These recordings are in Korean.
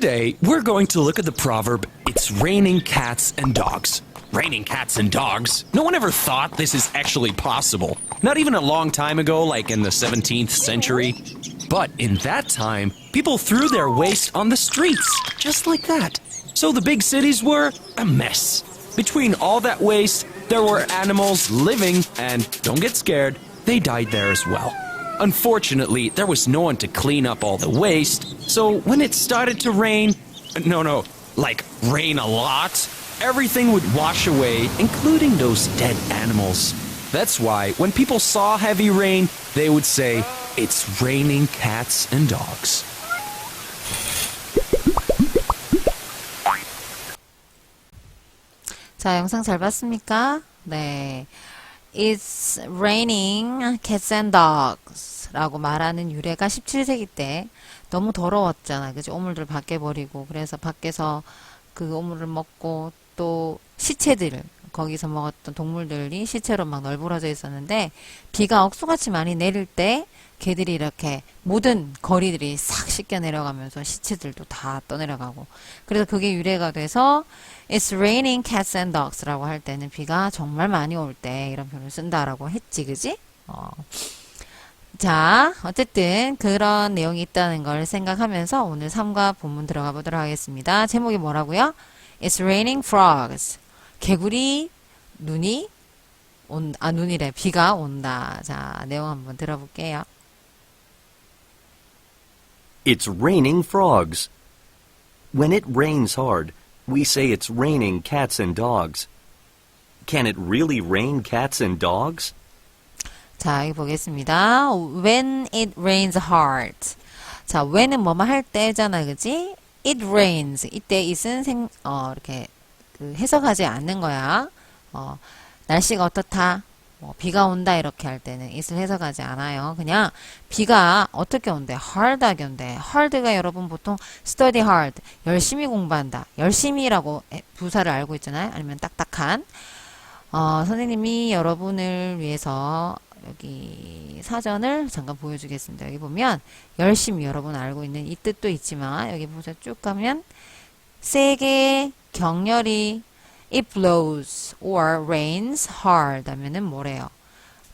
Today, we're going to look at the proverb, it's raining cats and dogs. Raining cats and dogs? No one ever thought this is actually possible. Not even a long time ago, like in the 17th century. But in that time, people threw their waste on the streets, just like that. So the big cities were a mess. Between all that waste, there were animals living, and don't get scared, they died there as well. Unfortunately, there was no one to clean up all the waste, so when it started to rain, no, no, like rain a lot, everything would wash away, including those dead animals. That's why when people saw heavy rain, they would say, It's raining cats and dogs. 자, 영상 잘 봤습니까? 네. It's raining cats and dogs 라고 말하는 유래가 17세기 때 너무 더러웠잖아. 그지? 오물들 밖에 버리고. 그래서 밖에서 그 오물을 먹고 또 시체들, 거기서 먹었던 동물들이 시체로 막 널브러져 있었는데 비가 억수같이 많이 내릴 때 개들이 이렇게 모든 거리들이 싹 씻겨 내려가면서 시체들도 다 떠내려가고 그래서 그게 유래가 돼서 It's raining cats and dogs라고 할 때는 비가 정말 많이 올 때 이런 표현을 쓴다라고 했지 그지? 어. 자 어쨌든 그런 내용이 있다는 걸 생각하면서 오늘 3과 본문 들어가 보도록 하겠습니다 제목이 뭐라고요? It's raining frogs 개구리 눈이 온, 아, 눈이래. 비가 온다. 자, 내용 한번 들어볼게요. It's raining frogs. When it rains hard, we say it's raining cats and dogs. Can it really rain cats and dogs? 자, 보겠습니다. When it rains hard. 자, when은 뭐뭐 할 때잖아, 그지? It rains. 이때 it은 생, 어, 이렇게, 그 해석하지 않는 거야. 어, 날씨가 어떻다? 뭐, 비가 온다, 이렇게 할 때는 it을 해석하지 않아요. 그냥, 비가 어떻게 온대? hard하게 온대. hard가 여러분 보통 study hard. 열심히 공부한다. 열심히라고 부사를 알고 있잖아요. 아니면 딱딱한. 어, 선생님이 여러분을 위해서 여기 사전을 잠깐 보여주겠습니다. 여기 보면 열심히 여러분 알고 있는 이 뜻도 있지만 여기 보세요. 쭉 가면 세게 격렬히 it blows or rains hard 하면은 뭐래요?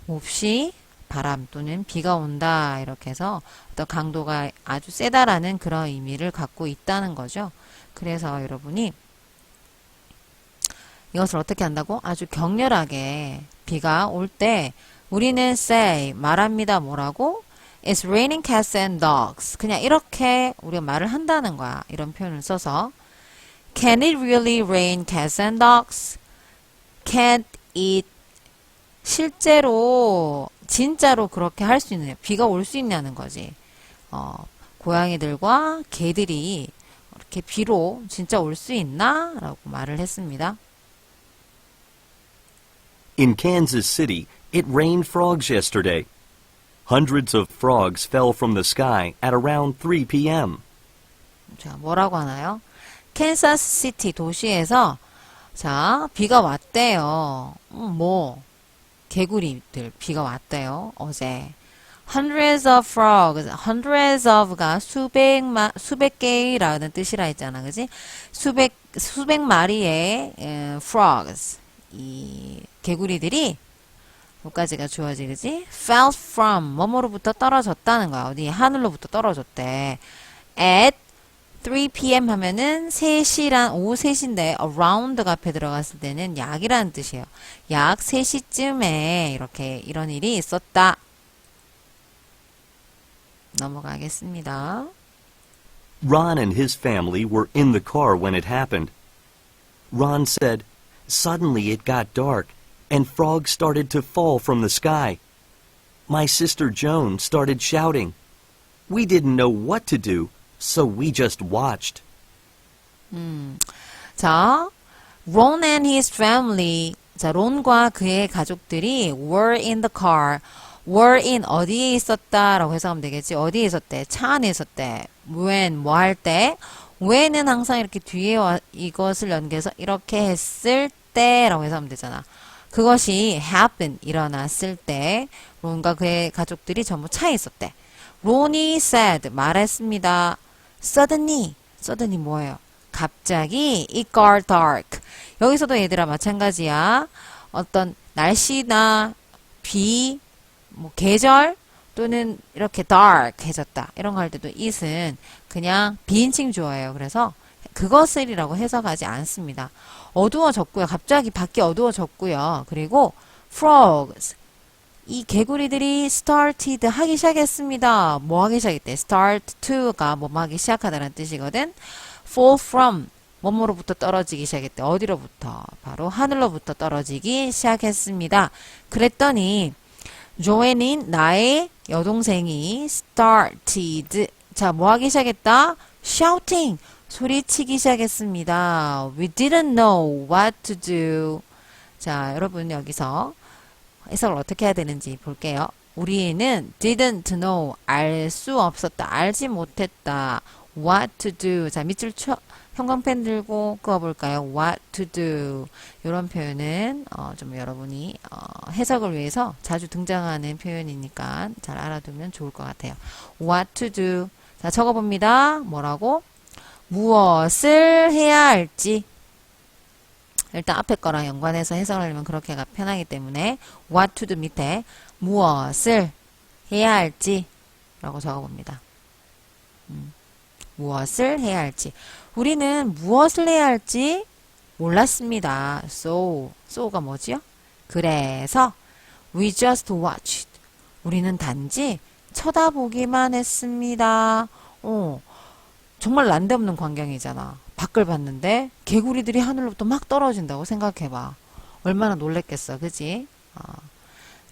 몹시 바람 또는 비가 온다 이렇게 해서 어떤 강도가 아주 세다라는 그런 의미를 갖고 있다는 거죠. 그래서 여러분이 이것을 어떻게 한다고? 아주 격렬하게 비가 올 때 우리는 say 말합니다 뭐라고? It's raining cats and dogs. 그냥 이렇게 우리가 말을 한다는 거야. 이런 표현을 써서 Can it really rain cats and dogs? Can't it 실제로 진짜로 그렇게 할 수 있느냐? 비가 올 수 있냐는 거지. 어, 고양이들과 개들이 이렇게 비로 진짜 올 수 있나? 라고 말을 했습니다. In Kansas City, it rained frogs yesterday. Hundreds of frogs fell from the sky at around 3 p.m. 자, 뭐라고 하나요? 캔사스 시티 도시에서 자, 비가 왔대요. 음, 뭐 개구리들 비가 왔대요. 어제. Hundreds of frogs. Hundreds of가 수백 마 수백 개라는 뜻이라 했잖아. 그지? 수백 수백 마리의 에, frogs. 이 개구리들이 뭐까지가 주어지 그지? fell from 뭐뭐로부터 떨어졌다는 거야. 어디 하늘로부터 떨어졌대. at 3 p.m. 하면은 3시란 오후 3시인데 around가 앞에 들어갔을 때는 약이라는 뜻이에요. 약 3시쯤에 이렇게 이런 일이 있었다. 넘어가겠습니다. Ron and his family were in the car when it happened. Ron said, Suddenly it got dark, and frogs started to fall from the sky. My sister Joan started shouting. We didn't know what to do, so we just watched. 자, Ron and his family. 자, 론과 그의 가족들이 were in the car. were in 어디에 있었다라고 해석하면 되겠지. 어디에 있었대? 차 안에 있었대. when 뭐 할 때? when은 항상 이렇게 뒤에 와, 이것을 연계해서 이렇게 했을 때라고 해석하면 되잖아. 그것이 happen 일어났을 때 론과 그의 가족들이 전부 차에 있었대. 론이 said 말했습니다. Suddenly suddenly 뭐예요? 갑자기 it got dark. 여기서도 얘들아 마찬가지야. 어떤 날씨나 비, 뭐 계절 또는 이렇게 dark해졌다. 이런 거 할 때도 it은 그냥 비인칭 주어예요. 그래서 그것을이라고 해석하지 않습니다. 어두워졌고요. 갑자기 밖이 어두워졌고요. 그리고 frogs 이 개구리들이 started 하기 시작했습니다. 뭐 하기 시작했대? start to가 뭐 하기 시작하다는 뜻이거든. fall from 뭐뭐로부터 떨어지기 시작했대. 어디로부터? 바로 하늘로부터 떨어지기 시작했습니다. 그랬더니 조앤인 나의 여동생이 started 자, 뭐 하기 시작했다? shouting 소리치기 시작했습니다. We didn't know what to do. 자, 여러분 여기서 해석을 어떻게 해야 되는지 볼게요. 우리는 didn't know 알 수 없었다. 알지 못했다. what to do. 자, 밑줄 쳐 형광펜 들고 그어 볼까요? what to do. 이런 표현은 어, 좀 여러분이 어, 해석을 위해서 자주 등장하는 표현이니까 잘 알아두면 좋을 것 같아요. what to do. 자, 적어 봅니다. 뭐라고? 무엇을 해야 할지. 일단 앞에 거랑 연관해서 해석을 하려면 그렇게가 편하기 때문에 what to do 밑에 무엇을 해야 할지 라고 적어봅니다. 음, 무엇을 해야 할지. 우리는 무엇을 해야 할지 몰랐습니다. So, so가 뭐지요? 그래서 we just watched. 우리는 단지 쳐다보기만 했습니다. 어, 정말 난데없는 광경이잖아. 밖을 봤는데 개구리들이 하늘로부터 막 떨어진다고 생각해봐. 얼마나 놀랬겠어, 그지?